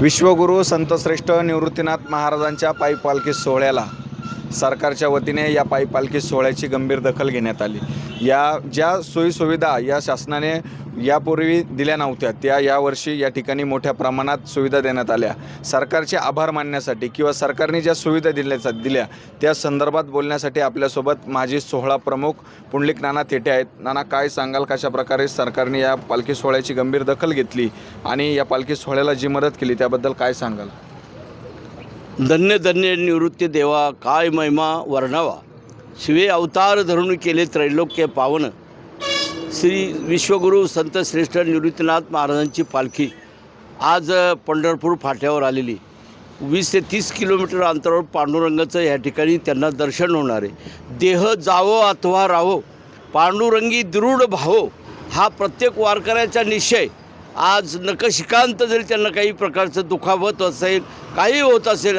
विश्वगुरू संतश्रेष्ठ निवृत्तीनाथ महाराजांच्या पायी पालखी सोहळ्याला सरकारच्या वतीने या पायी पालखी सोहळ्याची गंभीर दखल घेण्यात आली. या ज्या सोयीसुविधा या शासनाने यापूर्वी दिल्या नव्हत्या त्या यावर्षी या ठिकाणी मोठ्या प्रमाणात सुविधा देण्यात आल्या. सरकारचे आभार मानण्यासाठी किंवा सरकारने ज्या सुविधा दिल्या दिल्या त्या संदर्भात बोलण्यासाठी आपल्यासोबत माजी सोहळा प्रमुख पुंडलिक नाना थेटे आहेत. नाना काय सांगाल? कशा प्रकारे सरकारने या पालखी सोहळ्याची गंभीर दखल घेतली आणि या पालखी सोहळ्याला जी मदत केली त्याबद्दल काय सांगाल? धन्य धन्य निवृत्ती देवा काय महिमा वर्णावा. शिवे अवतार धरून केले त्रैलोक्य पावन. श्री विश्वगुरू संत श्रेष्ठ निवृत्तीनाथ महाराजांची पालखी आज पंढरपूर फाट्यावर आलेली. वीस ते तीस किलोमीटर अंतरावर पांडुरंगाचं या ठिकाणी त्यांना दर्शन होणार आहे. देह जावो अथवा राहो पांडुरंगी दृढ भावो हा प्रत्येक वारकऱ्याचा निश्चय. आज नकशिकांत जरी त्यांना काही प्रकारचं दुखावत असेल काही होत असेल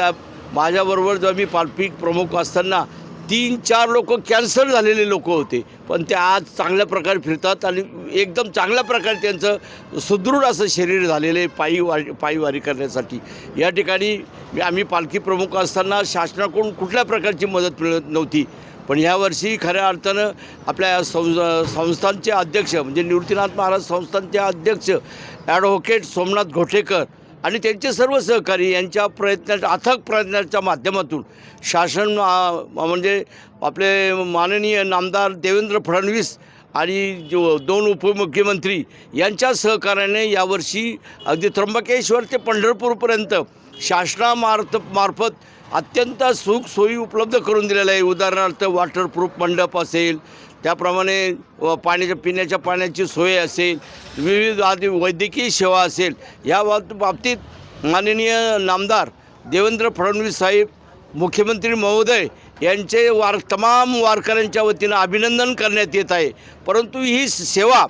माझ्याबरोबर जेव्हा मी पालखी प्रमुख असताना तीन चार लोक कॅन्सर झालेले लोक होते. पण ते आज चांगल्या प्रकारे फिरतात आणि एकदम चांगल्या प्रकारे त्यांचं सुदृढ असं शरीर झालेलं आहे पायी वारी पायीवारी करण्यासाठी. या ठिकाणी आम्ही पालखी प्रमुख असताना शासनाकडून कुठल्या प्रकारची मदत मिळत नव्हती. पण यावर्षी खऱ्या अर्थानं आपल्या संस्थांचे अध्यक्ष म्हणजे निवृत्तीनाथ महाराज संस्थांचे अध्यक्ष ॲडव्होकेट सोमनाथ घोटेकर आणि त्यांचे सर्व सहकारी यांच्या प्रयत्नाच्या अथक प्रयत्नाच्या माध्यमातून शासन म्हणजे आपले माननीय नामदार देवेंद्र फडणवीस आणि जो दोन उपमुख्यमंत्री यांच्या सहकार्याने यावर्षी अगदी त्र्यंबकेश्वर ते पंढरपूरपर्यंत शासनामार्फ मार्फत अत्यंत सुख सोयी उपलब्ध करून दिलेल्या आहे. उदाहरणार्थ वॉटरप्रूफ मंडप असेल त्याप्रमाणे व पाण्याच्या पिण्याच्या पाण्याची सोय असेल विविध आदी वैद्यकीय सेवा असेल या बाबतीत माननीय नामदार देवेंद्र फडणवीस साहेब मुख्यमंत्री महोदय यांचे वार तमाम वारकऱ्यांच्या वतीनं अभिनंदन करण्यात येत आहे. परंतु ही सेवा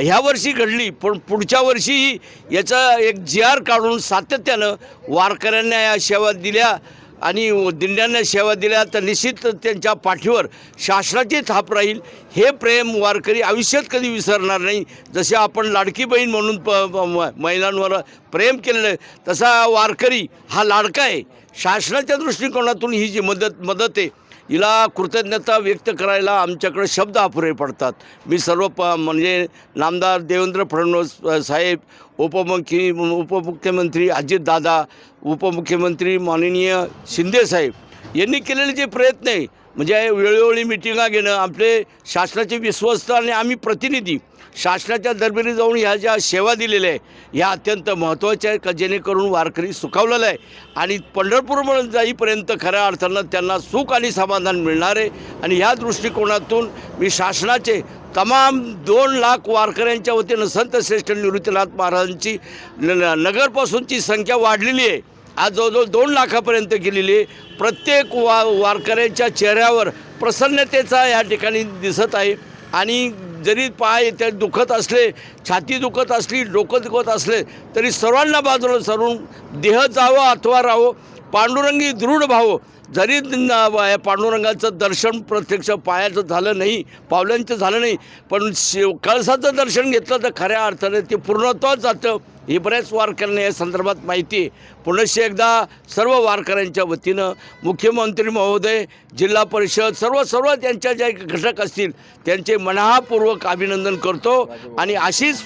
ह्या वर्षी घडली पण पुढच्या वर्षीही याचा एक जी आर काढून सातत्यानं वारकऱ्यांना या सेवा दिल्या आणि दिंड्यांना सेवा दिल्या तर निश्चित त्यांच्या पाठीवर शासनाची थाप राहील. हे प्रेम वारकरी आयुष्यात कधी विसरणार नाही. जसे आपण लाडकी बहीण म्हणून प म- महिलांवर प्रेम केलेलं आहे तसा वारकरी हा लाडका आहे. शासनाच्या दृष्टिकोनातून ही जी मदत मदत आहे हिला कृतज्ञता व्यक्त करायला आमच्याकडे शब्द अपुरे पडतात. मी सर्व प म्हणजे नामदार देवेंद्र फडणवीस साहेब उपमुख्य उपमुख्यमंत्री अजितदादा उपमुख्यमंत्री माननीय शिंदेसाहेब यांनी केलेले जे प्रयत्न आहे म्हणजे वेळोवेळी मिटिंगा घेणं आपले शासनाचे विश्वस्त आणि आम्ही प्रतिनिधी शासनाच्या दरबारी जाऊन ह्या ज्या सेवा दिलेल्या आहे ह्या अत्यंत महत्त्वाच्या आहे का जेणेकरून वारकरी सुखावलेला आहे. आणि पंढरपूरमधून जाईपर्यंत खऱ्या अर्थानं त्यांना सुख आणि समाधान मिळणार आहे. आणि ह्या दृष्टिकोनातून मी शासनाचे तमाम दोन लाख वारकऱ्यांच्या वतीनं संत श्रेष्ठ निवृत्तीनाथ महाराजांची न- नगरपासूनची संख्या वाढलेली आहे. आज जवळजवळ दोन लाखापर्यंत गेलेली प्रत्येक वा वारकऱ्यांच्या चेहऱ्यावर प्रसन्नतेचा या ठिकाणी दिसत आहे. आणि जरी पाय त्या दुखत असले छाती दुखत असली डोकं दुखत असले तरी सर्वांना बाजूला सरून देह जावं अथवा राहावं पांडुरंगी दृढ व्हावं. जरी या पांडुरंगाचं दर्शन प्रत्यक्ष पायाचं झालं नाही पावल्यांचं झालं नाही पण शिव कळसाचं दर्शन घेतलं तर खऱ्या अर्थाने ते पूर्णत्वाच जातं. ही बऱ्याच वारकऱ्यांना या संदर्भात माहिती आहे पुनश्च एकदा सर्व वारकऱ्यांच्या वतीनं मुख्यमंत्री महोदय जिल्हा परिषद सर्व सर्व त्यांच्या ज्या घटक असतील त्यांचे मनापूर्वक अभिनंदन करतो आणि अशीच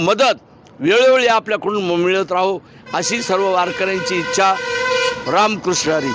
मदत वेळोवेळी आपल्याकडून मिळत राहो अशी सर्व वारकऱ्यांची इच्छा. रामकृष्ण हरी.